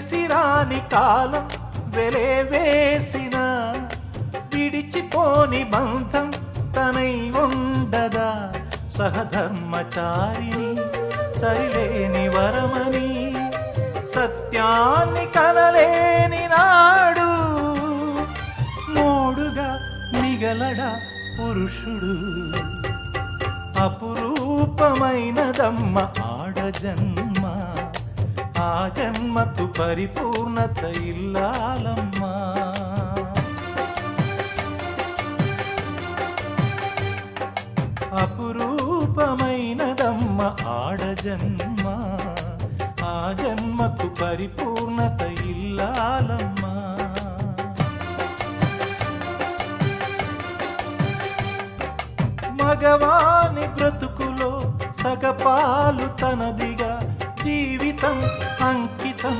కలిసిరాని కాలం వెలే వేసిన విడిచిపోని బంధం తనై ఉండదా? సహధర్మచారిణి సరిలేని వరమని సత్యాన్ని కనలేని నాడు మూడుగా మిగలడా పురుషుడు? అపురూపమైనదమ్మ ఆడజన్మ ఆ జన్మకు పరిపూర్ణత ఇల్లాలమ్మా. అపురూపమైనదమ్మ ఆడ జన్మ ఆ జన్మకు పరిపూర్ణత ఇల్లాలమ్మా. మగవాని బ్రతుకులో సగపాలు తనదిగా జీవితం అంకితం.